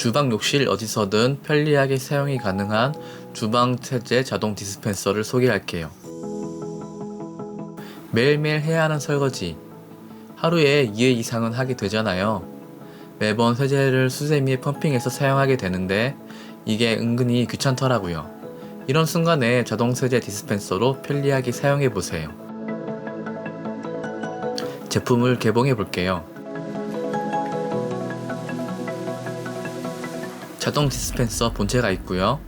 주방 욕실 어디서든 편리하게 사용이 가능한 주방 세제 자동 디스펜서를 소개할게요. 매일매일 해야 하는 설거지. 하루에 2회 이상은 하게 되잖아요. 매번 세제를 수세미에 펌핑해서 사용하게 되는데 이게 은근히 귀찮더라고요. 이런 순간에 자동 세제 디스펜서로 편리하게 사용해 보세요. 제품을 개봉해 볼게요. 자동 디스펜서 본체가 있고요.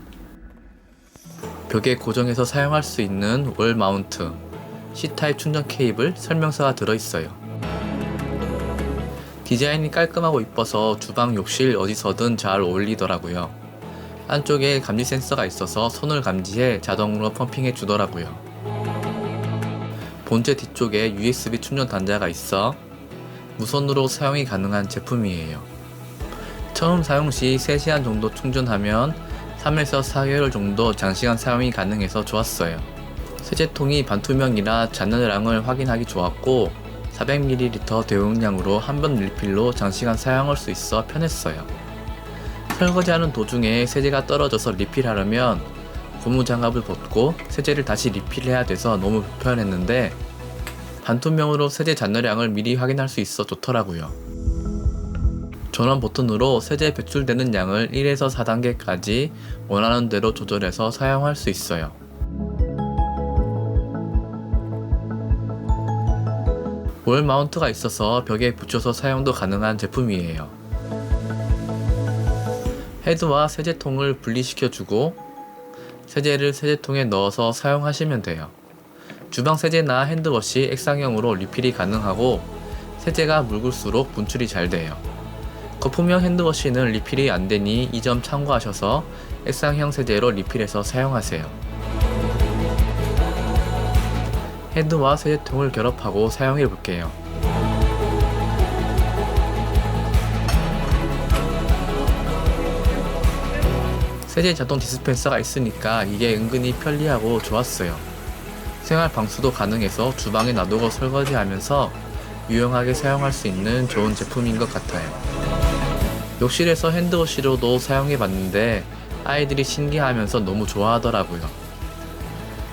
벽에 고정해서 사용할 수 있는 월 마운트, C타입 충전 케이블 설명서가 들어있어요. 디자인이 깔끔하고 이뻐서 주방 욕실 어디서든 잘 어울리더라고요. 안쪽에 감지 센서가 있어서 손을 감지해 자동으로 펌핑해 주더라고요. 본체 뒤쪽에 USB 충전 단자가 있어 무선으로 사용이 가능한 제품이에요. 처음 사용 시 3시간 정도 충전하면 3에서 4개월 정도 장시간 사용이 가능해서 좋았어요. 세제통이 반투명이라 잔여량을 확인하기 좋았고 400ml 대용량으로 한 번 리필로 장시간 사용할 수 있어 편했어요. 설거지하는 도중에 세제가 떨어져서 리필하려면 고무 장갑을 벗고 세제를 다시 리필해야 돼서 너무 불편했는데 반투명으로 세제 잔여량을 미리 확인할 수 있어 좋더라고요. 전원 버튼으로 세제 배출되는 양을 1에서 4단계까지 원하는 대로 조절해서 사용할 수 있어요. 월 마운트가 있어서 벽에 붙여서 사용도 가능한 제품이에요. 헤드와 세제통을 분리시켜주고 세제를 세제통에 넣어서 사용하시면 돼요. 주방 세제나 핸드워시 액상형으로 리필이 가능하고 세제가 묽을수록 분출이 잘 돼요. 거품형 핸드워시는 리필이 안 되니 이 점 참고하셔서 액상형 세제로 리필해서 사용하세요. 헤드와 세제통을 결합하고 사용해 볼게요. 세제 자동 디스펜서가 있으니까 이게 은근히 편리하고 좋았어요. 생활 방수도 가능해서 주방에 놔두고 설거지하면서 유용하게 사용할 수 있는 좋은 제품인 것 같아요. 욕실에서 핸드워시로도 사용해 봤는데 아이들이 신기하면서 너무 좋아하더라고요.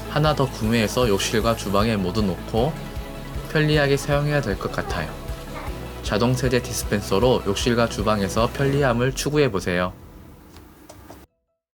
하나 더 구매해서 욕실과 주방에 모두 놓고 편리하게 사용해야 될 것 같아요. 자동 세제 디스펜서로 욕실과 주방에서 편리함을 추구해 보세요.